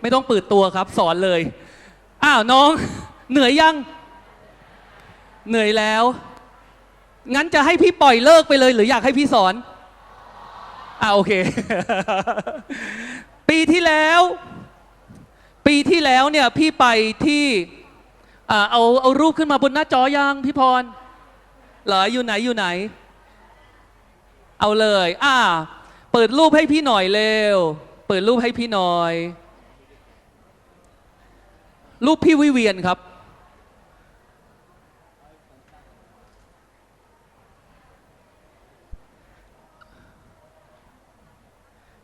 ไม่ต้องเปิดตัวครับ สอนเลย อ้าวน้อง เหนื่อยยัง เหนื่อยแล้ว งั้นจะให้พี่ปล่อยเลิกไปเลย หรืออยากให้พี่สอนอ่าโอเค ปีที่แล้ว ปีที่แล้วเนี่ยพี่ไปที่อ่าเอาเอารูปขึ้นมาบนหน้าจอยังพี่พรเหรออยู่ไหนอยู่ไหน เอาเลย อ่า เปิดรูปให้พี่หน่อยเร็ว เปิดรูปให้พี่หน่อย รูปพี่วิเวียนครับ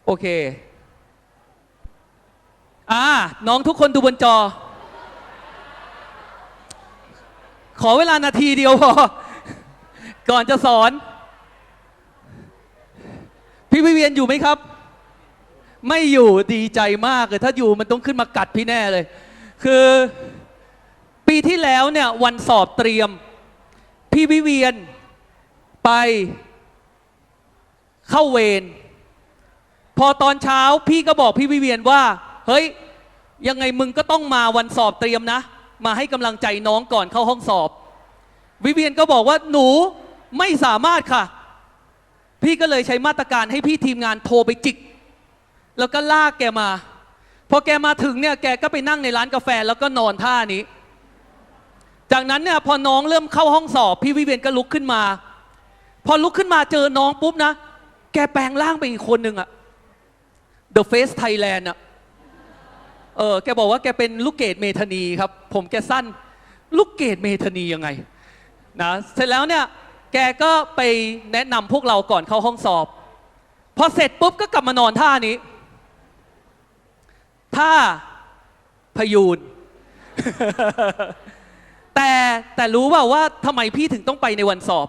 โอเค อ่า น้องทุกคนดูบนจอ ขอเวลานาทีเดียวพอ ก่อนจะสอน พี่วิเวียนอยู่ไหมครับ ไม่อยู่ดีใจมากเลย ถ้าอยู่มันต้องขึ้นมากัดพี่แน่เลย คือปีที่แล้วเนี่ยวันสอบเตรียม พี่วิเวียนไปเข้าเวรพอตอนเช้าพี่ก็บอกพี่วิเวียนว่า เฮ้ย ยังไงมึงก็ต้องมาวันสอบเตรียมนะ มาให้กำลังใจน้องก่อนเข้าห้องสอบ วิเวียนก็บอกว่าหนูไม่สามารถค่ะ พี่ก็เลยใช้มาตรการให้พี่ทีมงานโทรไปจิก แล้วก็ลากแกมา พอแกมาถึงเนี่ยแกก็ไปนั่งในร้านกาแฟแล้วก็นอนท่านี้ จากนั้นเนี่ยพอน้องเริ่มเข้าห้องสอบ พี่วิเวียนก็ลุกขึ้นมา พอลุกขึ้นมาเจอน้องปุ๊บนะ แกแปลงร่างไปอีกคนหนึ่งอะ The Face Thailand อะเออแกบอกว่าแกเป็นลูกเกดเมธานีครับ ผมแกสั้นลูกเกดเมธานียังไงนะเสร็จแล้วเนี่ยแกก็ไปแนะนำพวกเราก่อนเข้าห้องสอบ พอเสร็จปุ๊บก็กลับมานอนท่านี้ ท่าพยูนแต่แต่รู้เปล่าว่าทำไมพี่ถึงต้องไปในวันสอบ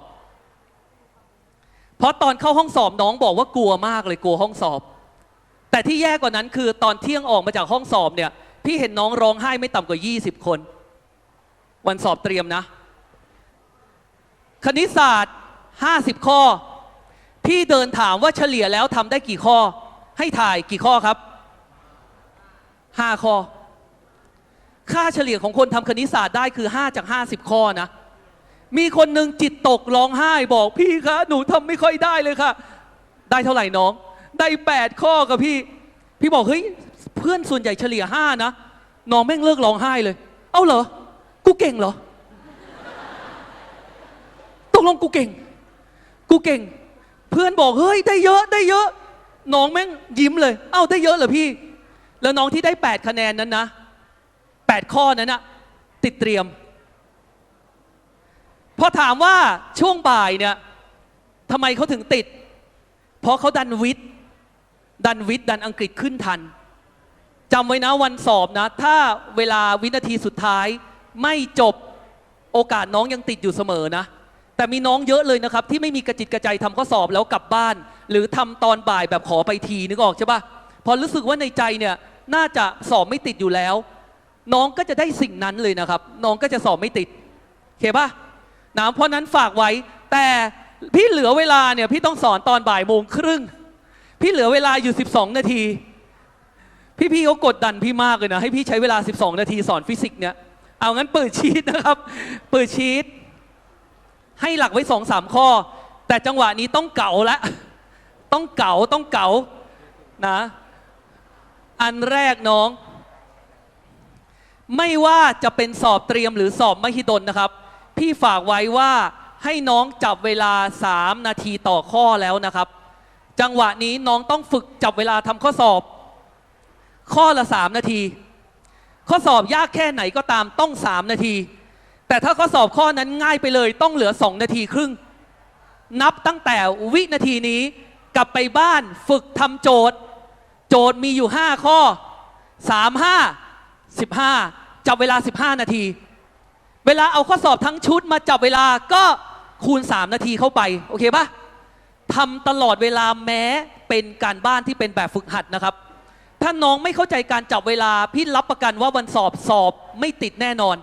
เพราะตอนเข้าห้องสอบน้องบอกว่ากลัวมากเลยกลัวห้องสอบ แต่ที่แย่กว่านั้นคือตอนเที่ยงออกมาจากห้องสอบเนี่ย พี่เห็นน้องร้องไห้ไม่ต่ำกว่า 20 คน วันสอบเตรียมนะ คณิตศาสตร์ 50 ข้อ พี่เดินถามว่าเฉลี่ยแล้วทำได้กี่ข้อ ให้ถ่ายกี่ข้อครับ 5ข้อ ค่าเฉลี่ยของคนทำคณิตศาสตร์ได้คือ5จาก50ข้อนะ มีคนหนึ่งจิตตกร้องไห้บอกพี่คะหนูทำไม่ค่อยได้เลยค่ะ ได้เท่าไหร่น้อง ได้แปดข้อกับพี่ พี่บอกเฮ้ยเพื่อนส่วนใหญ่เฉลี่ยห้านะ น้องแม่งเลิกร้องไห้เลย เอ้าเหรอ กูเก่งเหรอ ตกลงกูเก่ง กูเก่ง เพื่อนบอกเฮ้ยได้เยอะได้เยอะ น้องแม่งยิ้มเลย เอ้าได้เยอะเหรอพี่ แล้วน้องที่ได้แปดคะแนนนั้นนะแปดข้อนั้นนะติดเตรียม พอถามว่าช่วงบ่ายเนี่ยทำไมเขาถึงติด เพราะเขาดันวิทย์ดันวิทย์ดันอังกฤษขึ้นทันจำไว้นะวันสอบนะ ถ้าเวลาวินาทีสุดท้ายไม่จบโอกาสน้องยังติดอยู่เสมอนะ แต่มีน้องเยอะเลยนะครับ ที่ไม่มีกระจิตกระใจทำข้อสอบแล้วกลับบ้าน หรือทำตอนบ่ายแบบขอไปทีนึกออกใช่ปะ พอรู้สึกว่าในใจเนี่ยน่าจะสอบไม่ติดอยู่แล้ว น้องก็จะได้สิ่งนั้นเลยนะครับ น้องก็จะสอบไม่ติดโอเคปะนะเพราะนั้นฝากไว้ แต่พี่เหลือเวลาเนี่ยพี่ต้องสอนตอนบ่ายโมงครึ่ง พี่เหลือเวลาอยู่ 12 นาที พี่ๆเขากดดันพี่มากเลยนะ ให้พี่ใช้เวลา 12 นาทีสอนฟิสิกส์เนี่ย เอางั้นเปิดชีตนะครับ เปิดชีตให้หลักไว้สองสามข้อ แต่จังหวะนี้ต้องเก๋าละ ต้องเก๋าต้องเก๋านะ อันแรกน้อง ไม่ว่าจะเป็นสอบเตรียมหรือสอบมหิดลนะครับ พี่ฝากไว้ว่าให้น้องจับเวลา 3 นาทีต่อข้อแล้วนะครับ จังหวะนี้น้องต้องฝึกจับเวลาทำข้อสอบ ข้อละ 3 นาที ข้อสอบยากแค่ไหนก็ตามต้อง 3 นาที แต่ถ้าข้อสอบข้อนั้นง่ายไปเลยต้องเหลือ 2 นาทีครึ่ง นับตั้งแต่วินาทีนี้กลับไปบ้านฝึกทำโจทย์ โจทย์มีอยู่ 5 ข้อ 3 5 15 จับเวลา 15 นาที เวลาเอาข้อสอบทั้งชุดมาจับเวลาก็คูณ 3 นาทีเข้าไป โอเคปะทำตลอดเวลาแม้เป็นการบ้านที่เป็นแบบฝึกหัดนะครับ ถ้าน้องไม่เข้าใจการจับเวลา พี่รับประกันว่าวันสอบสอบไม่ติดแน่นอน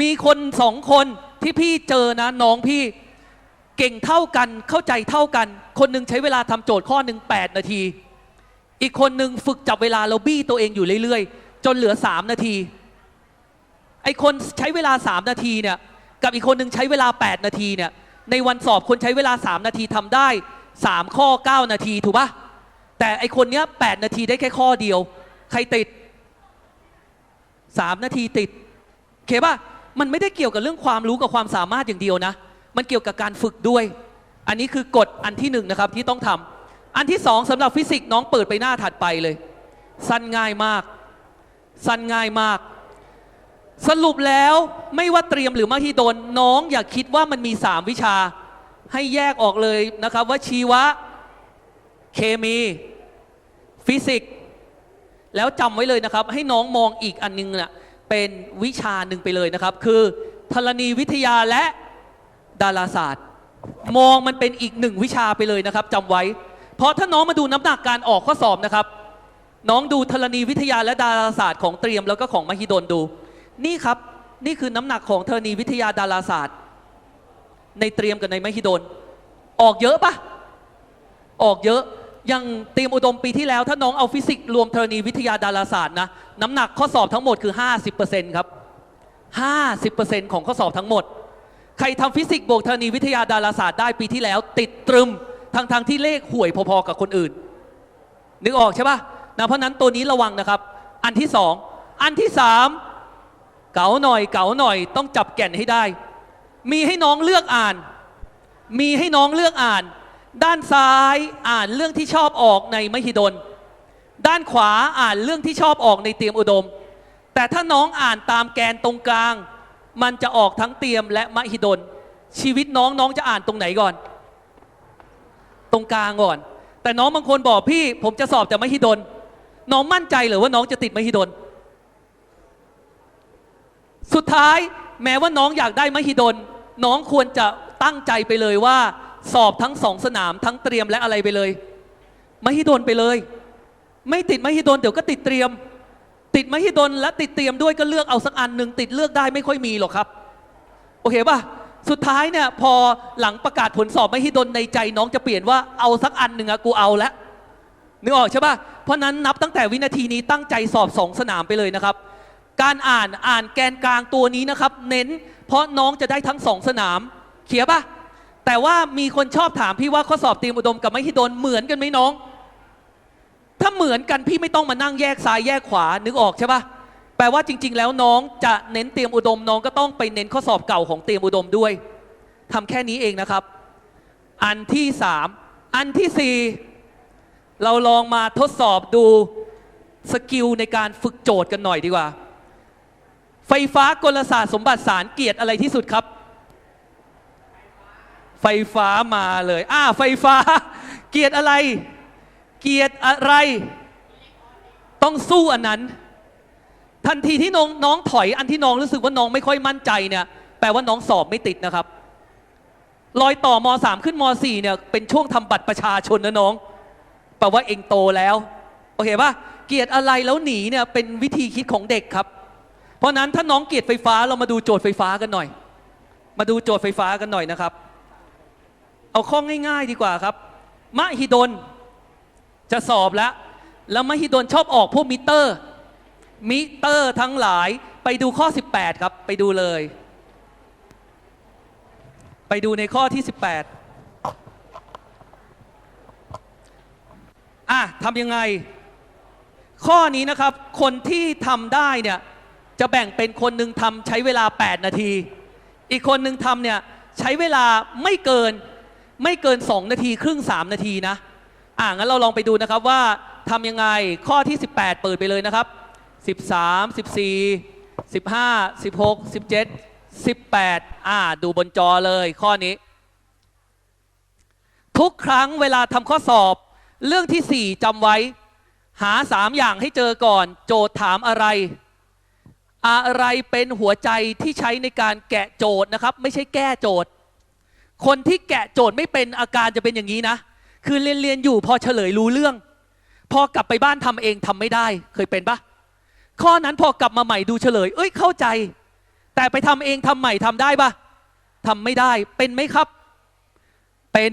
มีคนสองคนที่พี่เจอนะน้องพี่เก่งเท่ากันเข้าใจเท่ากัน คนหนึ่งใช้เวลาทำโจทย์ข้อหนึ่ง8นาที อีกคนหนึ่งฝึกจับเวลาเราบี้ตัวเองอยู่เรื่อยๆ จนเหลือ3นาที ไอคนใช้เวลา3นาทีเนี่ย กับอีกคนหนึ่งใช้เวลา8นาทีเนี่ย ในวันสอบคนใช้เวลา3นาทีทำได้3ข้อ9นาทีถูกปะแต่ไอคนเนี้ย8นาทีได้แค่ข้อเดียว ใครติด3นาทีติดโอเคปะมันไม่ได้เกี่ยวกับเรื่องความรู้กับความสามารถอย่างเดียวนะ มันเกี่ยวกับการฝึกด้วย อันนี้คือกฎอันที่หนึ่งนะครับที่ต้องทำ อันที่สองสำหรับฟิสิกส์น้องเปิดไปหน้าถัดไปเลย สั้นง่ายมาก สั้นง่ายมาก สรุปแล้วไม่ว่าเตรียมหรือมหิดลน้องอย่าคิดว่ามันมี3วิชา ให้แยกออกเลยนะครับ ว่าชีวะ เคมี ฟิสิกส์แล้วจำไว้เลยนะครับ ให้น้องมองอีกอันนึงน่ะเป็นวิชาหนึ่งไปเลยนะครับ คือธรณีวิทยาและดาราศาสตร์ มองมันเป็นอีกหนึ่งวิชาไปเลยนะครับจำไว้ เพราะถ้าน้องมาดูน้ำหนักการออกข้อสอบนะครับ น้องดูธรณีวิทยาและดาราศาสตร์ของเตรียมแล้วก็ของมหิดลดู นี่ครับ นี่คือน้ำหนักของธรณีวิทยาดาราศาสตร์ ในเตรียมกับในมหิดล ออกเยอะปะออกเยอะอย่างเตรียมอุดมปีที่แล้ว ถ้าน้องเอาฟิสิกส์รวมธรณีวิทยาดาราศาสตร์นะน้ำหนักข้อสอบทั้งหมดคือ 50%ครับ 50%ของข้อสอบทั้งหมด ใครทำฟิสิกส์บวกธรณีวิทยาดาราศาสตร์ได้ปีที่แล้ว ติดตรึม ทั้งทงๆที่เลขห่วยพอๆกับคนอื่น นึกออกใช่ปะนะเพราะฉะนั้นตัวนี้ระวังนะครับ อันที่สองอันที่สามเก๋าหน่อยเก๋าหน่อย ต้องจับแก่นให้ได้ มีให้น้องเลือกอ่าน มีให้น้องเลือกอ่าน ด้านซ้ายอ่านเรื่องที่ชอบออกในมหิดล ด้านขวาอ่านเรื่องที่ชอบออกในเตรียมอุดม แต่ถ้าน้องอ่านตามแกนตรงกลาง มันจะออกทั้งเตรียมและมหิดล ชีวิตน้องน้องจะอ่านตรงไหนก่อน ตรงกลางก่อน แต่น้องบางคนบอกพี่ ผมจะสอบแต่มหิดล น้องมั่นใจหรือว่าน้องจะติดมหิดล สุดท้ายแม้ว่าน้องอยากได้มหิดล น้องควรจะตั้งใจไปเลยว่า สอบทั้งสองสนามทั้งเตรียมและอะไรไปเลย มหิดลไปเลย ไม่ติดมหิดลเดี๋ยวก็ติดเตรียม ติดมหิดลและติดเตรียมด้วยก็เลือกเอาสักอันหนึ่งติดเลือกได้ไม่ค่อยมีหรอกครับ โอเคป่ะ สุดท้ายเนี่ยพอหลังประกาศผลสอบไมหิดลในใจน้องจะเปลี่ยนว่าเอาสักอันหนึ่งอะกูเอาแล้วนึกออกใช่ปะเพราะนั้นนับตั้งแต่วินาทีนี้ตั้งใจสอบสองสนามไปเลยนะครับ การอ่านอ่านแกนกลางตัวนี้นะครับ เน้น เพราะน้องจะได้ทั้งสองสนามเขียป่ะแต่ว่ามีคนชอบถามพี่ว่าข้อสอบเตรียมอุดมกับไมหิดลเหมือนกันไหมน้อง ถ้าเหมือนกันพี่ไม่ต้องมานั่งแยกซ้ายแยกขวานึกออกใช่ปะ แปลว่าจริง ๆ แล้วน้องจะเน้นเตรียมอุดมน้องก็ต้องไปเน้นข้อสอบเก่าของเตรียมอุดมด้วยทำแค่นี้เองนะครับ อันที่สามอันที่สี่เราลองมาทดสอบดูสกิลในการฝึกโจทย์กันหน่อยดีกว่า ไฟฟ้ากลศาสตร์สมบัติสารเกียรติอะไรที่สุดครับ ไฟฟ้ามาเลย อ่า ไฟฟ้า เกียรติอะไร เกียรติอะไร ต้องสู้อันนั้น ทันทีที่น้องน้องถอยอันที่น้องรู้สึกว่าน้องไม่ค่อยมั่นใจเนี่ยแปลว่าน้องสอบไม่ติดนะครับรอยต่อม .3 ขึ้นม .4 เนี่ยเป็นช่วงทำบัตรประชาชนนะน้องแปลว่าเองโตแล้วโอเคปะเกียดอะไรแล้วหนีเนี่ยเป็นวิธีคิดของเด็กครับ เพราะนั้นถ้าน้องเกียดไฟฟ้าเรามาดูโจทย์ไฟฟ้ากันหน่อย มาดูโจทย์ไฟฟ้ากันหน่อยนะครับ เอาข้อง่าย ๆ ดีกว่าครับมหิดลจะสอบแล้ว แล้วมหิดลชอบออกพวกมิเตอร์ มิเตอร์ทั้งหลายไปดูข้อ 18 ครับ ไปดูเลย ไปดูในข้อที่ 18อะทำยังไง ข้อนี้นะครับ คนที่ทำได้เนี่ย จะแบ่งเป็นคนหนึ่งทำใช้เวลา 8 นาที อีกคนหนึ่งทำเนี่ย ใช้เวลาไม่เกินไม่เกิน 2 นาที ครึ่ง 3 นาทีนะ อะงั้นเราลองไปดูนะครับว่าทำยังไงข้อที่ 18 เปิดไปเลยนะครับ 13 14 15 16 17 18 อ่า ดูบนจอเลยข้อนี้ ทุกครั้งเวลาทำข้อสอบ เรื่องที่ 4จำไว้ หา 3 อย่างให้เจอก่อน โจทย์ถามอะไร อะไรเป็นหัวใจที่ใช้ในการแกะโจทย์นะครับ ไม่ใช่แก้โจทย์ คนที่แกะโจทย์ไม่เป็นอาการจะเป็นอย่างนี้นะ คือเรียนเรียนอยู่พอเฉลยรู้เรื่อง พอกลับไปบ้านทำเองทำไม่ได้เคยเป็นปะ ข้อนั้นพอกลับมาใหม่ดูเฉลย เอ้ยเข้าใจ แต่ไปทำเองทำใหม่ทำได้ปะทำไม่ได้เป็นไหมครับ เป็น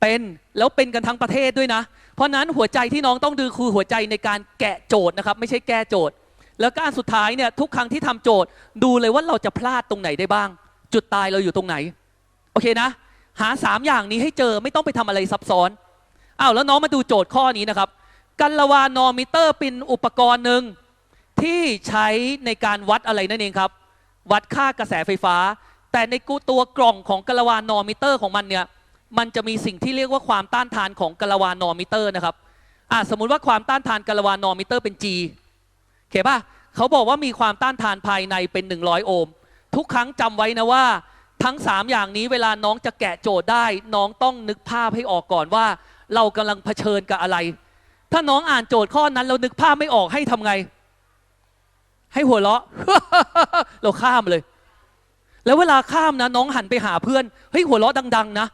เป็นแล้วเป็นกันทั้งประเทศด้วยนะ เพราะนั้นหัวใจที่น้องต้องดูคือหัวใจในการแกะโจทย์นะครับ ไม่ใช่แก้โจทย์ แล้วก็อันสุดท้ายเนี่ยทุกครั้งที่ทำโจทย์ ดูเลยว่าเราจะพลาดตรงไหนได้บ้าง จุดตายเราอยู่ตรงไหน โอเคนะ หา 3 อย่างนี้ให้เจอไม่ต้องไปทำอะไรซับซ้อนอ้าวแล้วน้องมาดูโจทย์ข้อนี้นะครับ กัลวานอมิเตอร์เป็นอุปกรณ์หนึ่งที่ใช้ในการวัดอะไรนั่นเองครับ วัดค่ากระแสไฟฟ้า แต่ในกูตัวกล่องของกละวานอมิเตอร์ของมันเนี่ยมันจะมีสิ่งที่เรียกว่าความต้านทานของกละวานอมิเตอร์นะครับอะสมมุติว่าความต้านทานกละวานอมิเตอร์เป็น G โอเคป่ะเขาบอกว่ามีความต้านทานภายในเป็น 100 โอห์มทุกครั้งจำไว้นะว่าทั้ง 3 อย่างนี้เวลาน้องจะแกะโจทย์ได้ น้องต้องนึกภาพให้ออกก่อนว่า เรากำลังเผชิญกับอะไร ถ้าน้องอ่านโจทย์ข้อนั้น เรานึกภาพไม่ออกให้ทำไง ให้หัวเราะ เราข้ามเลย แล้วเวลาข้ามนะ น้องหันไปหาเพื่อนเฮ้ยหัวเราะดัง ๆ นะ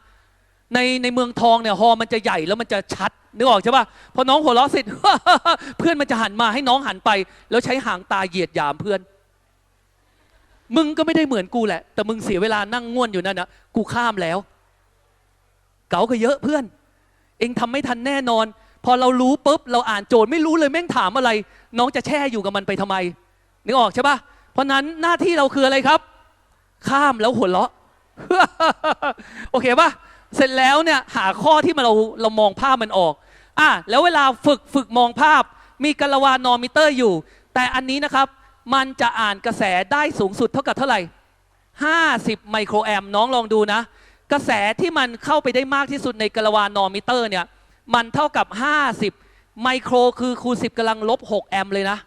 ในในเมืองทองเนี่ยฮอมันจะใหญ่แล้วมันจะชัดนึกออกใช่ปะพอน้องหัวเราะเสร็จ เพื่อนมันจะหันมาให้น้องหันไป แล้วใช้หางตาเหยียดหยามเพื่อน มึงก็ไม่ได้เหมือนกูแหละ แต่มึงเสียเวลานั่งง่วนอยู่นั่นนะกูข้ามแล้ว เก๋าก็เยอะเพื่อน เองทำไม่ทันแน่นอน พอเรารู้ปุ๊บเราอ่านโจทย์ไม่รู้เลยแม่งถามอะไร น้องจะแช่อยู่กับมันไปทำไมนึกออกใช่ปะเพราะนั้นหน้าที่เราคืออะไรครับ ข้ามแล้วหัวเราะโอเคปะเสร็จแล้วเนี่ยหาข้อที่มันเราเรามองภาพมันออกอะแล้วเวลาฝึกฝึกมองภาพ มีกลวานอมิเตอร์อยู่ แต่อันนี้นะครับมันจะอ่านกระแสได้สูงสุดเท่ากับเท่าไหร่ 50 ไมโครแอมน้องลองดูนะ กระแสที่มันเข้าไปได้มากที่สุดในกลวานอมิเตอร์เนี่ย มันเท่ากับ 50 ไมโครคือคูณ10กำลังลบ6แอมป์เลยนะ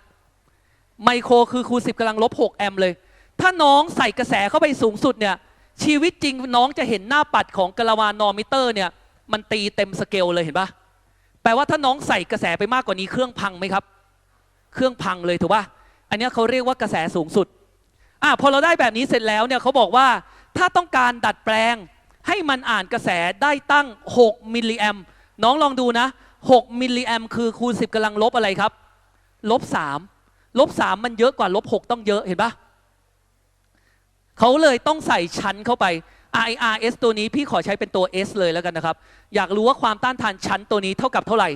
ไมโครคือคูณ10กำลังลบ6แอมป์เลย ถ้าน้องใส่กระแสเข้าไปสูงสุดเนี่ย ชีวิตจริงน้องจะเห็นหน้าปัดของกะละวานอมิเตอร์เนี่ย มันตีเต็มสเกลเลยเห็นปะแปลว่าถ้าน้องใส่กระแสไปมากกว่านี้เครื่องพังไหมครับ เครื่องพังเลยถูกปะอันนี้เขาเรียกว่ากระแสสูงสุดอะพอเราได้แบบนี้เสร็จแล้วเนี่ยเขาบอกว่าถ้าต้องการดัดแปลงให้มันอ่านกระแสได้ตั้ง 6 มิลลิแอม น้องลองดูนะ 6 มิลลิแอมคือคูณ 10กำลังลบอะไรครับ ลบ3ลบ3มันเยอะกว่าลบ6ต้องเยอะเห็นปะเขาเลยต้องใส่ชั้นเข้าไป IRS ตัวนี้พี่ขอใช้เป็นตัว S เลยแล้วกันนะครับ อยากรู้ว่าความต้านทานชั้นตัวนี้เท่ากับเท่าไหร่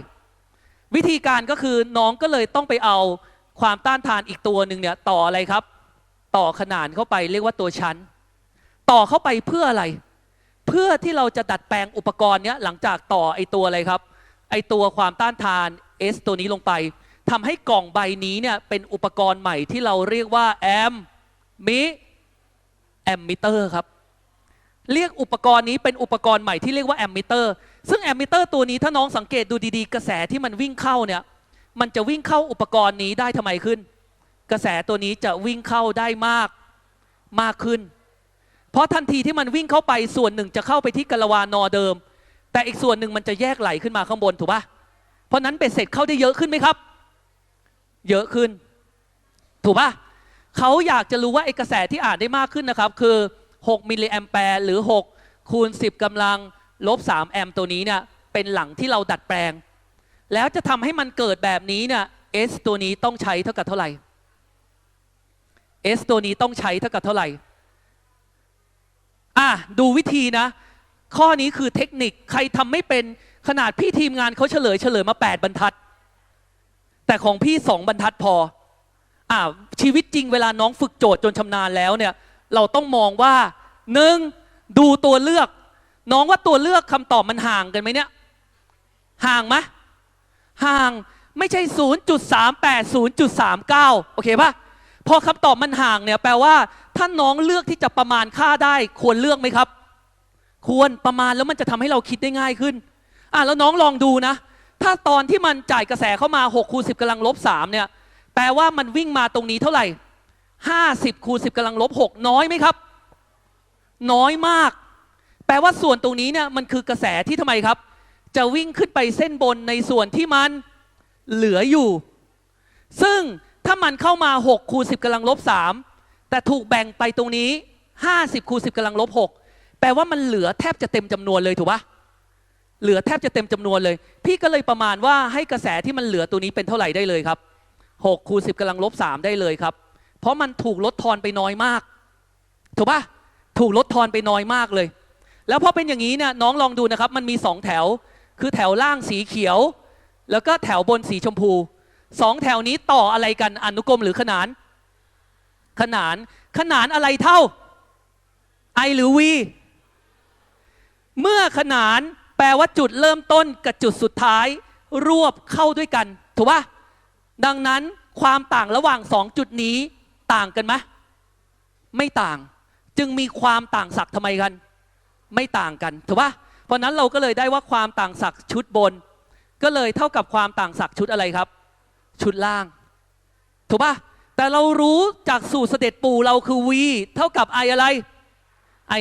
วิธีการก็คือน้องก็เลยต้องไปเอาความต้านทานอีกตัวหนึ่งเนี่ยต่ออะไรครับ ต่อขนานเข้าไปเรียกว่าตัวชั้น ต่อเข้าไปเพื่ออะไร เพื่อที่เราจะดัดแปลงอุปกรณ์เนี้ยหลังจากต่อไอตัวอะไรครับ ไอตัวความต้านทาน S ตัวนี้ลงไปทำให้กล่องใบนี้เนี่ยเป็นอุปกรณ์ใหม่ที่เราเรียกว่าแอมมิแอมมิเตอร์ครับ เรียกอุปกรณ์นี้เป็นอุปกรณ์ใหม่ที่เรียกว่าแอมมิเตอร์ซึ่งแอมมิเตอร์ตัวนี้ถ้าน้องสังเกตดูดีๆ กระแสที่มันวิ่งเข้าเนี่ยมันจะวิ่งเข้าอุปกรณ์นี้ได้ทำไมขึ้น กระแสตัวนี้จะวิ่งเข้าได้มากมากขึ้น เพราะทันทีที่มันวิ่งเข้าไปส่วนหนึ่งจะเข้าไปที่กะละวานอเดิม แต่อีกส่วนหนึ่งมันจะแยกไหลขึ้นมาข้างบนถูกปะเพราะนั้นเป็นเสร็จเข้าได้เยอะขึ้นไหมครับ เยอะขึ้น ถูกปะเขาอยากจะรู้ว่าไอ้กระแสที่อ่านได้มากขึ้นนะครับ คือ 6 มิลลิแอมแปร์หรือ 6 คูณ 10กำลังลบ 3 แอมตัวนี้เนี่ยเป็นหลังที่เราดัดแปลง แล้วจะทำให้มันเกิดแบบนี้เนี่ย S ตัวนี้ต้องใช้เท่ากับเท่าไหร่ S ตัวนี้ต้องใช้เท่ากับเท่าไหร่ อะดูวิธีนะ ข้อนี้คือเทคนิคใครทำไม่เป็นขนาดพี่ทีมงานเขาเฉลยเฉลยมา 8 บรรทัด แต่ของพี่2บรรทัดพออ่าชีวิตจริงเวลาน้องฝึกโจทย์จนชำนาญแล้วเนี่ย เราต้องมองว่าหนึ่งดูตัวเลือก น้องว่าตัวเลือกคำตอบมันห่างกันไหมเนี่ย ห่างไหมห่างไม่ใช่ 0.38 0.39 โอเคปะพ อคำตอบมันห่างเนี่ยแปลว่า ถ้าน้องเลือกที่จะประมาณค่าได้ ควรเลือกไหมครับ ควรประมาณแล้วมันจะทำให้เราคิดได้ง่ายขึ้นอะแล้วน้องลองดูนะ ถ้าตอนที่มันจ่ายกระแสเข้ามา6คูณ10กำลังลบ3เนี่ยแปลว่ามันวิ่งมาตรงนี้เท่าไหร่50คูณ10กำลังลบ6น้อยไหมครับ น้อยมาก แปลว่าส่วนตรงนี้เนี่ยมันคือกระแสที่ทำไมครับ จะวิ่งขึ้นไปเส้นบนในส่วนที่มันเหลืออยู่ ซึ่ง ถ้ามันเข้ามา6คูณ10กำลังลบ3แต่ถูกแบ่งไปตรงนี้ 50คูณ10กำลังลบ6แปลว่ามันเหลือแทบจะเต็มจำนวนเลยถูกปะเหลือแทบจะเต็มจำนวนเลย พี่ก็เลยประมาณว่าให้กระแสที่มันเหลือตัวนี้เป็นเท่าไหร่ได้เลยครับ6คูณ10กำลังลบ3ได้เลยครับ เพราะมันถูกลดทอนไปน้อยมาก ถูกปะถูกลดทอนไปน้อยมากเลย แล้วพอเป็นอย่างนี้เนี่ยน้องลองดูนะครับ มันมีสองแถว คือแถวล่างสีเขียว แล้วก็แถวบนสีชมพู สองแถวนี้ต่ออะไรกันอนุกรมหรือขนาน ขนาน ขนานอะไรเท่า I หรือ V เมื่อขนานแปลว่าจุดเริ่มต้นกับจุดสุดท้ายรวบเข้าด้วยกัน ถูกปะดังนั้นความต่างระหว่างสองจุดนี้ต่างกันไหมไม่ต่าง จึงมีความต่างศักย์ทำไมกัน ไม่ต่างกันถูกปะเพราะนั้นเราก็เลยได้ว่าความต่างศักย์ชุดบน ก็เลยเท่ากับความต่างศักย์ชุดอะไรครับ ชุดล่าง ถูกปะแต่เรารู้จากสูตรเสด็จปู่เราคือ v เท่ากับ i อะไร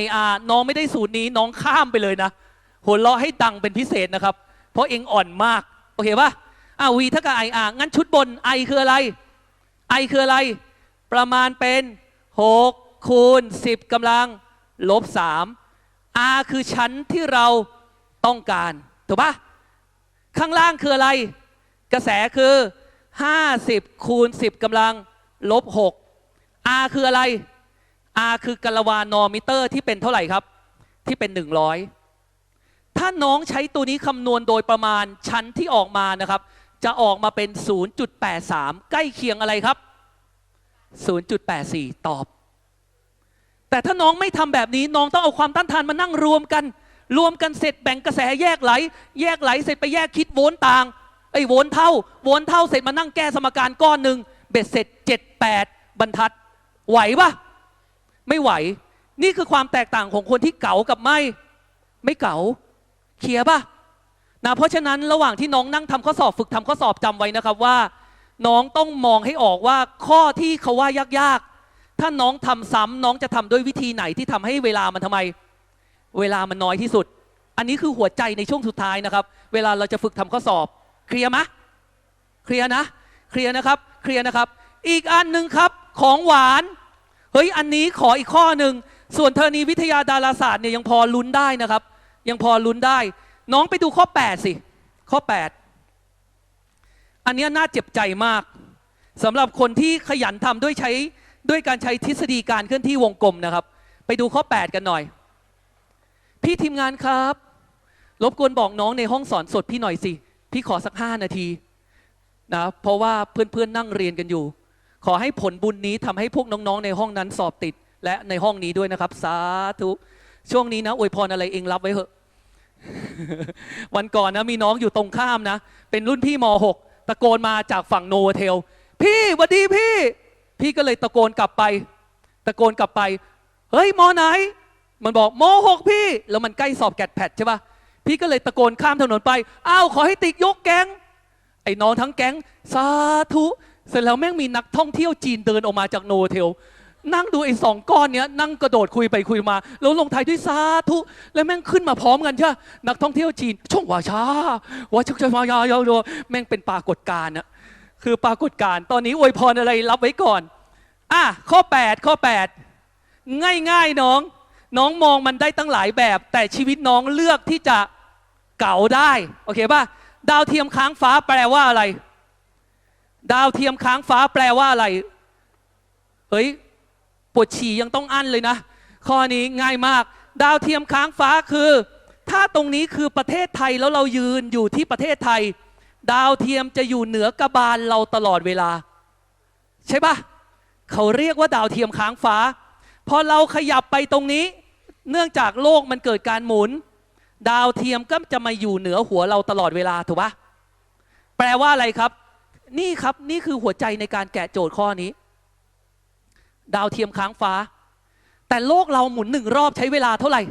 IR น้องไม่ได้สูตรนี้น้องข้ามไปเลยนะหัวเราะให้ดังเป็นพิเศษนะครับ เพราะเองอ่อนมากโอเคปะอ่า V เท่ากับ IR งั้นชุดบน I คืออะไร I คืออะไร ประมาณเป็น6คูณ10กำลังลบ3 R คือชั้นที่เราต้องการ ถูกปะข้างล่างคืออะไร กระแสคือ 50 คูณ 10กำลังลบ 6 R คืออะไร R คือกะลวานอมิเตอร์ที่เป็นเท่าไหร่ครับ ที่เป็น 100 ถ้าน้องใช้ตัวนี้คำนวณโดยประมาณชั้นที่ออกมานะครับ จะออกมาเป็น 0.83 ใกล้เคียงอะไรครับ 0.84 ตอบ แต่ถ้าน้องไม่ทำแบบนี้น้องต้องเอาความต้านทานมานั่งรวมกัน รวมกันเสร็จแบ่งกระแสแยกไหล แยกไหลเสร็จไปแยกคิดโวลต์ต่าง ไอ้โวลต์เท่าโวลต์เท่าเสร็จมานั่งแก้สมการก้อนหนึ่งเบ็ดเสร็จ78บรรทัด ไหวปะไม่ไหว นี่คือความแตกต่างของคนที่เก๋ากับไม่ ไม่เก๋าเคลียร์ปะนะเพราะฉะนั้นระหว่างที่น้องนั่งทำข้อสอบฝึกทำข้อสอบจำไว้นะครับว่า น้องต้องมองให้ออกว่าข้อที่เขาว่ายากๆ ถ้าน้องทำซ้ำน้องจะทำด้วยวิธีไหนที่ทำให้เวลามันทำไม เวลามันน้อยที่สุด อันนี้คือหัวใจในช่วงสุดท้ายนะครับ เวลาเราจะฝึกทำข้อสอบ เคลียร์ไหมเคลียร์นะ เคลียร์นะครับ เคลียร์นะครับ อีกอันหนึ่งครับของหวาน เฮ้ย อันนี้ขออีกข้อหนึ่ง ส่วนเทอนีวิทยาดาราศาสตร์เนี่ยยังพอลุ้นได้นะครับ ยังพอลุ้นได้ น้องไปดูข้อ 8 สิ ข้อ 8 อันเนี้ยน่าเจ็บใจมากสำหรับคนที่ขยันทำด้วยใช้ด้วยการใช้ทฤษฎีการเคลื่อนที่วงกลมนะครับ ไปดูข้อ 8 กันหน่อย พี่ทีมงานครับ รบกวนบอกน้องในห้องสอนสดพี่หน่อยสิ พี่ขอสัก5นาทีนะเพราะว่าเพื่อนๆนั่งเรียนกันอยู่ ขอให้ผลบุญนี้ทำให้พวกน้องๆ ในห้องนั้นสอบติด และในห้องนี้ด้วยนะครับ สาธุช่วงนี้นะอวยพรอะไรเองรับไว้เถอะ วันก่อนนะมีน้องอยู่ตรงข้ามนะ เป็นรุ่นพี่ม .6 ตะโกนมาจากฝั่งโนเทล พี่วัดดีพี่ พี่ก็เลยตะโกนกลับไป ตะโกนกลับไป เฮ้ยมอไหน มันบอกม .6 พี่ แล้วมันใกล้สอบแกดแพดใช่ปะ พี่ก็เลยตะโกนข้ามถนนไปอ้าวขอให้ติ๊กยกแก๊ง ไอ้น้องทั้งแก๊งสาธุเสร็จแล้วแม่งมีนักท่องเที่ยวจีนเดินออกมาจากโนเทลนั่งดูไอ้สองก้อนเนี้ยนั่งกระโดดคุยไปคุยมา แล้วลงท้ายด้วยสาธุ แล้วแม่งขึ้นมาพร้อมกันใช่ปะนักท่องเที่ยวจีน ช่องว่าช้าว่าชักจะมายายาวแม่งเป็นปรากฏการณ์อะคือปรากฏการณ์ตอนนี้อวยพรอะไรรับไว้ก่อนอะข้อ 8 ข้อ 8 ง่ายๆน้อง น้องมองมันได้ตั้งหลายแบบ แต่ชีวิตน้องเลือกที่จะ เก่าได้โอเคป่ะดาวเทียมค้างฟ้าแปลว่าอะไร ดาวเทียมค้างฟ้าแปลว่าอะไรเฮ้ยปวดฉี่ยังต้องอั้นเลยนะ ข้อนี้ง่ายมาก ดาวเทียมค้างฟ้าคือ ถ้าตรงนี้คือประเทศไทยแล้วเรายืนอยู่ที่ประเทศไทย ดาวเทียมจะอยู่เหนือกระบาลเราตลอดเวลา ใช่ปะเขาเรียกว่าดาวเทียมค้างฟ้า พอเราขยับไปตรงนี้ เนื่องจากโลกมันเกิดการหมุน ดาวเทียมก็จะมาอยู่เหนือหัวเราตลอดเวลาถูกปะแปลว่าอะไรครับ นี่ครับนี่คือหัวใจในการแกะโจทย์ข้อนี้ ดาวเทียมค้างฟ้า แต่โลกเราหมุนหนึ่งรอบใช้เวลาเท่าไหร่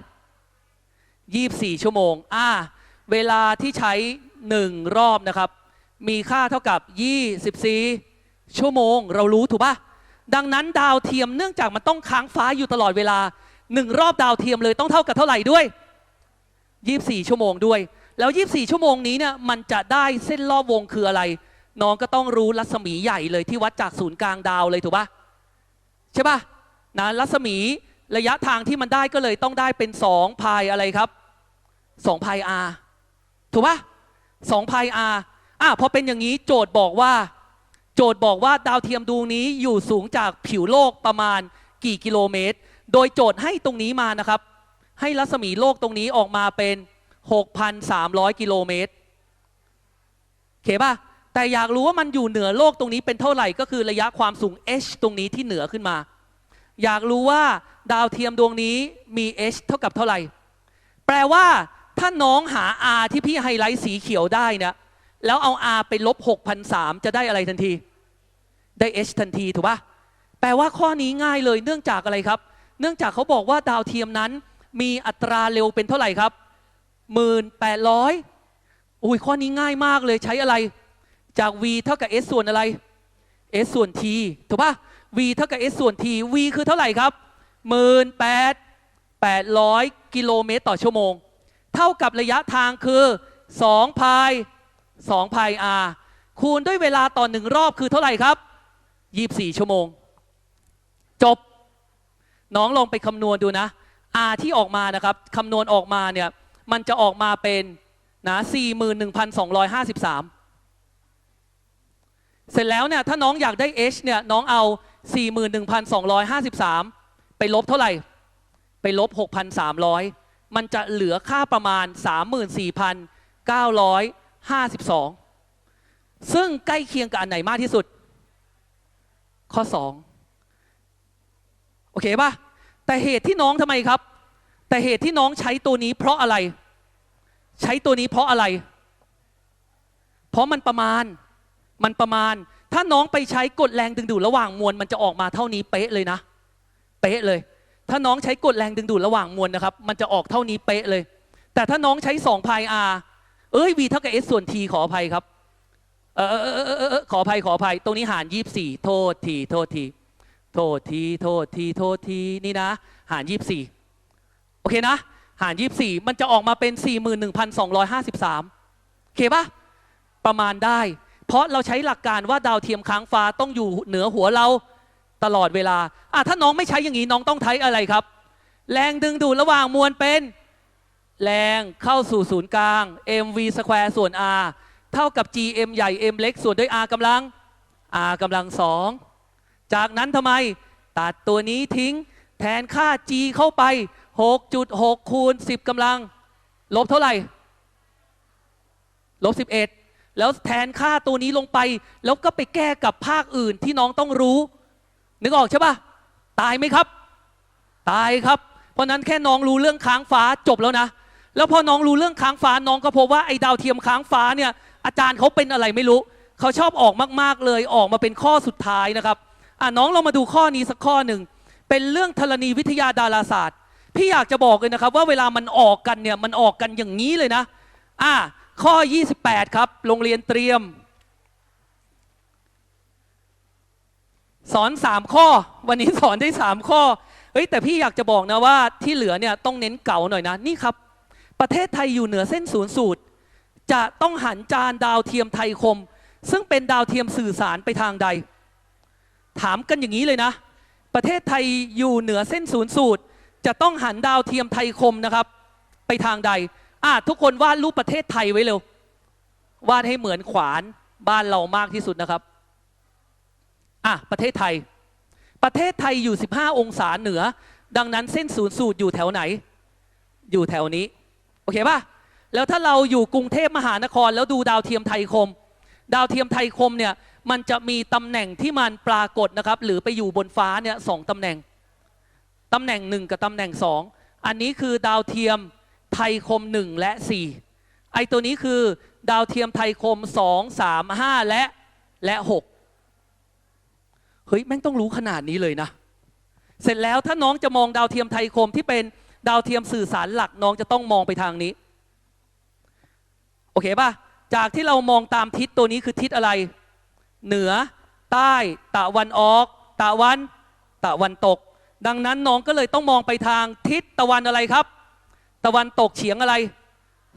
ยี่บสี่ชั่วโมง อ่า เวลาที่ใช้หนึ่งรอบนะครับ มีค่าเท่ากับยี่สิบสี่ชั่วโมง เรารู้ถูกปะดังนั้นดาวเทียมเนื่องจากมันต้องค้างฟ้าอยู่ตลอดเวลาหนึ่งรอบดาวเทียมเลยต้องเท่ากับเท่าไหร่ด้วย 24 ชั่วโมงด้วย แล้ว 24 ชั่วโมงนี้เนี่ยมันจะได้เส้นรอบวงคืออะไร น้องก็ต้องรู้รัศมีใหญ่เลยที่วัดจากศูนย์กลางดาวเลยถูกปะใช่ปะนะรัศมีระยะทางที่มันได้ก็เลยต้องได้เป็น2พายอะไรครับ2พาย r ถูกปะ2พาย r อะพอเป็นอย่างนี้โจทย์บอกว่า โจทย์บอกว่าดาวเทียมดวงนี้อยู่สูงจากผิวโลกประมาณกี่กิโลเมตร โดยโจทย์ให้ตรงนี้มานะครับ ให้รัศมีโลกตรงนี้ออกมาเป็น 6,300 กิโลเมตรโอเคป่ะแต่อยากรู้ว่ามันอยู่เหนือโลกตรงนี้เป็นเท่าไหร่ก็คือระยะความสูง h ตรงนี้ที่เหนือขึ้นมา อยากรู้ว่าดาวเทียมดวงนี้มี h เท่ากับเท่าไหร่ แปลว่าถ้าน้องหา r ที่พี่ไฮไลท์สีเขียวได้นี่ยแล้วเอา r ไปลบ6,003จะได้อะไรทันที ได้ h ทันทีถูกปะแปลว่าข้อนี้ง่ายเลยเนื่องจากอะไรครับ เนื่องจากเขาบอกว่าดาวเทียมนั้น มีอัตราเร็วเป็นเท่าไหร่ครับหมื่นแปดร้อยอุ้ยข้อนี้ง่ายมากเลยใช้อะไร จาก v เท่ากับ s ส่วนอะไร s ส่วน t ถูกปะ v เท่ากับ s ส่วน t v คือเท่าไหร่ครับหมื่นแปดแปดร้อยกิโลเมตรต่อชั่วโมง เท่ากับระยะทางคือ2พาย2พาย r คูณด้วยเวลาต่อหนึ่งรอบคือเท่าไหร่ครับ 24 ชั่วโมง จบ น้องลองไปคำนวณดูนะ R ที่ออกมานะครับคำนวณออกมาเนี่ยมันจะออกมาเป็นนะ41,253 เสร็จแล้วเนี่ยถ้าน้องอยากได้ h เนี่ยน้องเอา 41,253 ไปลบเท่าไหร่ ไปลบ 6,300 มันจะเหลือค่าประมาณ 34,952 ซึ่งใกล้เคียงกับอันไหนมากที่สุด ข้อ 2 โอเคป่ะ แต่เหตุที่น้องทำไมครับ แต่เหตุที่น้องใช้ตัวนี้ เพราะอะไร ใช้ตัวนี้เพราะอะไร เพราะมันประมาณ มันประมาณ ถ้าน้องไปใช้กดแรงดึงดูดระหว่างมวลมันจะออกมาเท่านี้เป๊ะเลยนะ เป๊ะเลย ถ้าน้องใช้กดแรงดึงดูดระหว่างมวลนะครับ มันจะออกเท่านี้เป๊ะเลย แต่ถ้าน้องใช้2พาย r เอ้ย v เท่ากับ s ส่วน t ขออภัยครับ เออเออเออเออเออเออขออภัยขออภัย ตรงนี้หารยี่สี่โทษทีโทษที โทษทีโทษทีโทษทีนี่นะ หารยี่สี่โอเคนะ หารยี่สี่มันจะออกมาเป็นสี่หมื่นหนึ่งพันสองร้อยห้าสิบสามโอเคปะประมาณได้ เพราะเราใช้หลักการว่าดาวเทียมค้างฟ้าต้องอยู่เหนือหัวเราตลอดเวลาอะถ้าน้องไม่ใช้อย่างนี้น้องต้องใช้อะไรครับ แรงดึงดูดระหว่างมวลเป็น แรงเข้าสู่ศูนย์กลาง mv สแควร์ส่วน r เท่ากับ gm ใหญ่ m เล็กส่วนด้วย r กำลัง r กำลังสอง จากนั้นทำไม ตัดตัวนี้ทิ้งแทนค่า g เข้าไป 6.6 คูณ 10กำลัง ลบเท่าไหร่ ลบ 11 แล้วแทนค่าตัวนี้ลงไป แล้วก็ไปแก้กับภาคอื่นที่น้องต้องรู้ นึกออกใช่ปะตายไหมครับ ตายครับ เพราะนั้นแค่น้องรู้เรื่องค้างฟ้าจบแล้วนะ แล้วพอน้องรู้เรื่องค้างฟ้าน้องก็พบว่าไอ้ดาวเทียมค้างฟ้าเนี่ยอาจารย์เขาเป็นอะไรไม่รู้ เขาชอบออกมาก ๆ เลยออกมาเป็นข้อสุดท้ายนะครับ อะน้องเรามาดูข้อนี้สักข้อหนึ่ง เป็นเรื่องธรณีวิทยาดาราศาสตร์ พี่อยากจะบอกเลยนะครับว่าเวลามันออกกันเนี่ยมันออกกันอย่างนี้เลยนะ อะข้อ 28 ครับ โรงเรียนเตรียม สอน 3 ข้อ วันนี้สอนได้ 3 ข้อ เฮ้ยแต่พี่อยากจะบอกนะว่าที่เหลือเนี่ยต้องเน้นเก่าหน่อยนะ นี่ครับ ประเทศไทยอยู่เหนือเส้นศูนย์สูตร จะต้องหันจานดาวเทียมไทยคม ซึ่งเป็นดาวเทียมสื่อสารไปทางใด ถามกันอย่างนี้เลยนะ ประเทศไทยอยู่เหนือเส้นศูนย์สูตร จะต้องหันดาวเทียมไทยคมนะครับ ไปทางใดอะทุกคนวาดรูปประเทศไทยไว้เร็ว วาดให้เหมือนขวานบ้านเรามากที่สุดนะครับอะประเทศไทย ประเทศไทยอยู่ 15 องศาเหนือ ดังนั้นเส้นศูนย์สูตรอยู่แถวไหน อยู่แถวนี้ โอเคป่ะ แล้วถ้าเราอยู่กรุงเทพมหานครแล้วดูดาวเทียมไทยคม ดาวเทียมไทยคมเนี่ย มันจะมีตำแหน่งที่มันปรากฏนะครับ หรือไปอยู่บนฟ้าเนี่ยสองตำแหน่งตำแหน่งหนึ่งกับตำแหน่งสองอันนี้คือดาวเทียมไทยคมหนึ่งและสี่ไอตัวนี้คือดาวเทียมไทยคมสองสามห้าและและหกเฮ้ยแม่งต้องรู้ขนาดนี้เลยนะ เสร็จแล้วถ้าน้องจะมองดาวเทียมไทยคมที่เป็นดาวเทียมสื่อสารหลักน้องจะต้องมองไปทางนี้ โอเคป่ะ จากที่เรามองตามทิศตัวนี้คือทิศอะไร เหนือ ใต้ตะวันออก ตะวัน ตะวันตก ดังนั้นน้องก็เลยต้องมองไปทางทิศตะวันอะไรครับ ตะวันตกเฉียงอะไร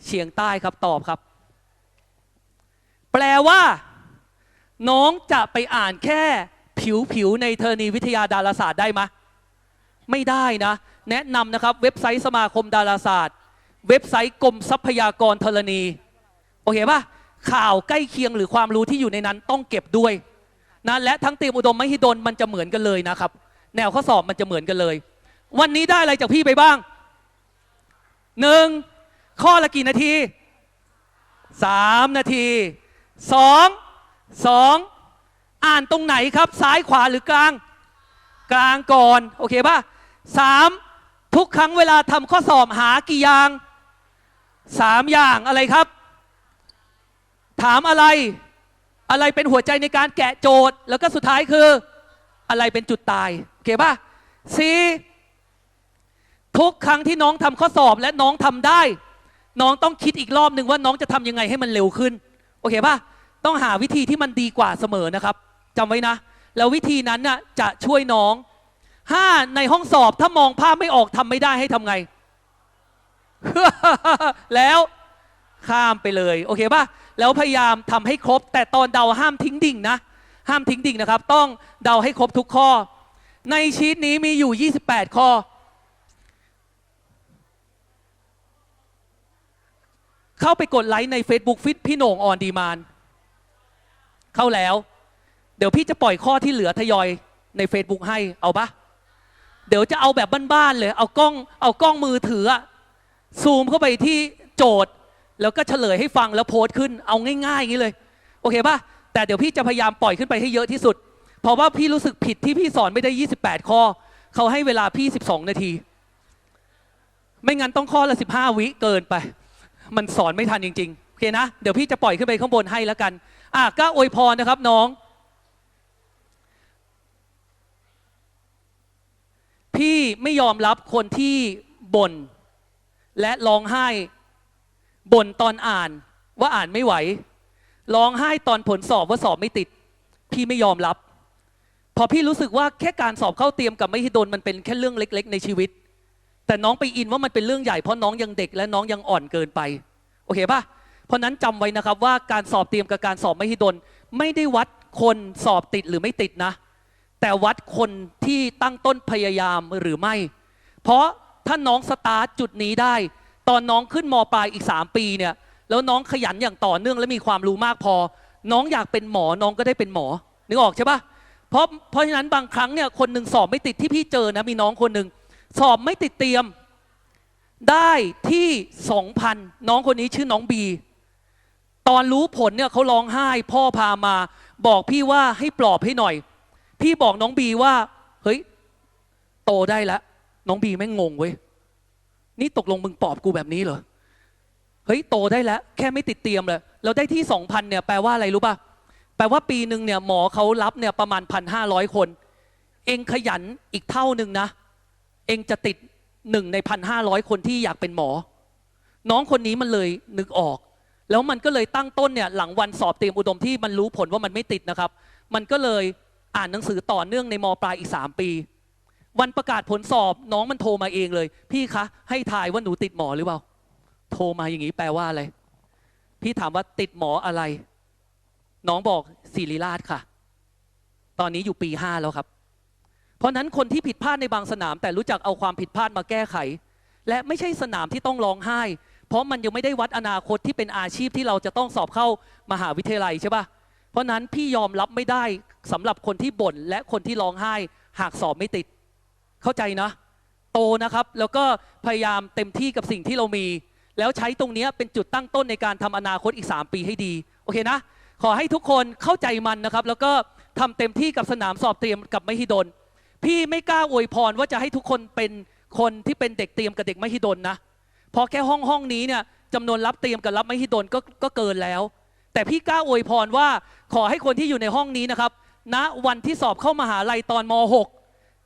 เฉียงใต้ครับตอบครับ แปลว่า น้องจะไปอ่านแค่ผิวๆในธรณีวิทยาดาราศาสตร์ได้ไหมไม่ได้นะ แนะนำนะครับเว็บไซต์สมาคมดาราศาสตร์ เว็บไซต์กรมทรัพยากรธรณี โอเคป่ะ ข่าวใกล้เคียงหรือความรู้ที่อยู่ในนั้นต้องเก็บด้วยนะและทั้งเตรียมอุดมมหิดลมันจะเหมือนกันเลยนะครับ แนวข้อสอบมันจะเหมือนกันเลย วันนี้ได้อะไรจากพี่ไปบ้างหนึ่งข้อละกี่นาทีสามนาทีสองสองอ่านตรงไหนครับ ซ้ายขวาหรือกลาง กลางก่อน โอเคป่ะสามทุกครั้งเวลาทำข้อสอบหากี่อย่างสามอย่างอะไรครับ ถามอะไร อะไรเป็นหัวใจในการแกะโจทย์ แล้วก็สุดท้ายคือ อะไรเป็นจุดตายโอเคป่ะสี่ทุกครั้งที่น้องทำข้อสอบและน้องทำได้ น้องต้องคิดอีกรอบหนึ่งว่าน้องจะทำยังไงให้มันเร็วขึ้น โอเคป่ะต้องหาวิธีที่มันดีกว่าเสมอนะครับจำไว้นะ แล้ววิธีนั้นน่ะจะช่วยน้องห้าในห้องสอบถ้ามองภาพไม่ออกทำไม่ได้ให้ทำไง แล้วข้ามไปเลย โอเคป่ะ แล้วพยายามทำให้ครบ แต่ตอนเดาห้ามทิ้งดิ่งนะ ห้ามทิ้งดิ่งนะครับ ต้องเดาให้ครบทุกข้อ ในชีตนี้มีอยู่ 28 ข้อ เข้าไปกดไลค์ใน Facebook ฟิตพี่โหน่งออนดีมานเข้าแล้ว เดี๋ยวพี่จะปล่อยข้อที่เหลือทยอยใน Facebook ให้เอาปะเดี๋ยวจะเอาแบบบ้านๆเลย เอากล้อง เอากล้องมือถือซูมเข้าไปที่โจทย์ แล้วก็เฉลยให้ฟังแล้วโพสต์ขึ้นเอาง่ายๆอย่างนี้เลย โอเคปะแต่เดี๋ยวพี่จะพยายามปล่อยขึ้นไปให้เยอะที่สุด เพราะว่าพี่รู้สึกผิดที่พี่สอนไม่ได้ 28 ข้อ เขาให้เวลาพี่ 12 นาที ไม่งั้นต้องข้อละ 15 วิเกินไป มันสอนไม่ทันจริงๆโอเคนะเดี๋ยวพี่จะปล่อยขึ้นไปข้างบนให้แล้วกันอะก็อวยพรนะครับน้อง พี่ไม่ยอมรับคนที่บ่นและร้องไห้ บ่นตอนอ่านว่าอ่านไม่ไหว ร้องไห้ตอนผลสอบว่าสอบไม่ติด พี่ไม่ยอมรับ พอพี่รู้สึกว่าแค่การสอบเข้าเตรียมกับไม่ฮิดนมันเป็นแค่เรื่องเล็ก ๆ ในชีวิต แต่น้องไปอินว่ามันเป็นเรื่องใหญ่เพราะน้องยังเด็กและน้องยังอ่อนเกินไป โอเคปะเพราะนั้นจำไว้นะครับว่าการสอบเตรียมกับการสอบไม่ฮิดนไม่ได้วัดคนสอบติดหรือไม่ติดนะ แต่วัดคนที่ตั้งต้นพยายามหรือไม่ เพราะถ้าน้องสตาร์ทจุดนี้ได้ ตอนน้องขึ้นมปลายอีก 3 ปีเนี่ย แล้วน้องขยันอย่างต่อเนื่องและมีความรู้มากพอ น้องอยากเป็นหมอน้องก็ได้เป็นหมอ นึกออกใช่ปะเพราะเพราะฉะนั้นบางครั้งเนี่ยคนหนึ่งสอบไม่ติดที่พี่เจอนะมีน้องคนหนึ่งสอบไม่ติดเตรียมได้ที่2,000น้องคนนี้ชื่อน้องบี ตอนรู้ผลเนี่ยเขาร้องไห้ พ่อพามา บอกพี่ว่าให้ปลอบให้หน่อย พี่บอกน้องบีว่า เฮ้ย โตได้แล้วน้องบีแม่งงงเว้ย นี่ตกลงมึงปอบกูแบบนี้เหรอ เฮ้ยโตได้แล้ว แค่ไม่ติดเตียมเลย เราได้ที่2,000เนี่ยแปลว่าอะไรรู้ป่ะ แปลว่าปีหนึ่งเนี่ยหมอเขารับเนี่ยประมาณพันห้าร้อยคน เองขยันอีกเท่าหนึ่งนะ เองจะติดหนึ่งในพันห้าร้อยคนที่อยากเป็นหมอ น้องคนนี้มันเลยนึกออก แล้วมันก็เลยตั้งต้นเนี่ยหลังวันสอบเตรียมอุดมที่มันรู้ผลว่ามันไม่ติดนะครับ มันก็เลยอ่านหนังสือต่อเนื่องในมปลายอีก 3 ปี วันประกาศผลสอบน้องมันโทรมาเองเลย พี่คะ ให้ทายว่าหนูติดหมอหรือเปล่า โทรมาอย่างนี้แปลว่าอะไร พี่ถามว่าติดหมออะไร น้องบอกศิริราชค่ะ ตอนนี้อยู่ปีห้าแล้วครับ เพราะนั้นคนที่ผิดพลาดในบางสนาม แต่รู้จักเอาความผิดพลาดมาแก้ไข และไม่ใช่สนามที่ต้องร้องไห้ เพราะมันยังไม่ได้วัดอนาคตที่เป็นอาชีพที่เราจะต้องสอบเข้ามหาวิทยาลัยใช่ปะเพราะนั้นพี่ยอมรับไม่ได้สำหรับคนที่บ่นและคนที่ร้องไห้ หากสอบไม่ติด เข้าใจนะ โตนะครับ แล้วก็พยายามเต็มที่กับสิ่งที่เรามี แล้วใช้ตรงนี้เป็นจุดตั้งต้นในการทำอนาคตอีก 3 ปีให้ดี โอเคนะ ขอให้ทุกคนเข้าใจมันนะครับ แล้วก็ทำเต็มที่กับสนามสอบเตรียมกับมหิดล พี่ไม่กล้าอวยพรว่าจะให้ทุกคนเป็นคนที่เป็นเด็กเตรียมกับเด็กมหิดลนะเพราะแค่ห้องห้องนี้เนี่ยจำนวนรับเตรียมกับรับมหิดลก็ก็เกินแล้ว แต่พี่กล้าอวยพรว่าขอให้คนที่อยู่ในห้องนี้นะครับณวันที่สอบเข้ามหาลัยตอนม .6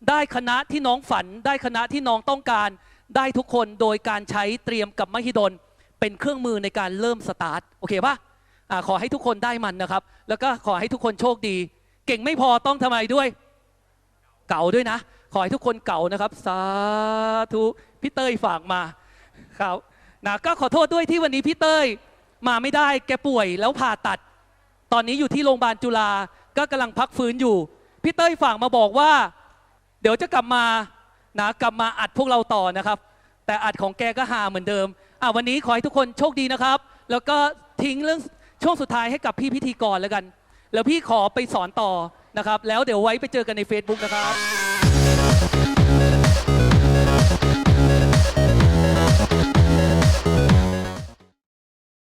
ได้คณะที่น้องฝัน ได้คณะที่น้องต้องการ ได้ทุกคนโดยการใช้เตรียมกับมหิดล เป็นเครื่องมือในการเริ่มสตาร์ทโอเคปะอ่าขอให้ทุกคนได้มันนะครับ แล้วก็ขอให้ทุกคนโชคดี เก่งไม่พอต้องทำไมด้วย เก่าด้วยนะ ขอให้ทุกคนเก่านะครับ สาธุพี่เต้ยฝากมาครับนะก็ขอโทษด้วยที่วันนี้พี่เต้ยมาไม่ได้แกป่วยแล้วผ่าตัด ตอนนี้อยู่ที่โรงพยาบาลจุฬาก็กำลังพักฟื้นอยู่ พี่เต้ยฝากมาบอกว่า เดี๋ยวจะกลับมานะกลับมาอัดพวกเราต่อนะครับ แต่อัดของแกก็หาเหมือนเดิมอะวันนี้ขอให้ทุกคนโชคดีนะครับ แล้วก็ทิ้งเรื่องช่วงสุดท้ายให้กับพี่พิธีกรแล้วกัน แล้วพี่ขอไปสอนต่อนะครับ แล้วเดี๋ยวไว้ไปเจอกันใน Facebook นะครับ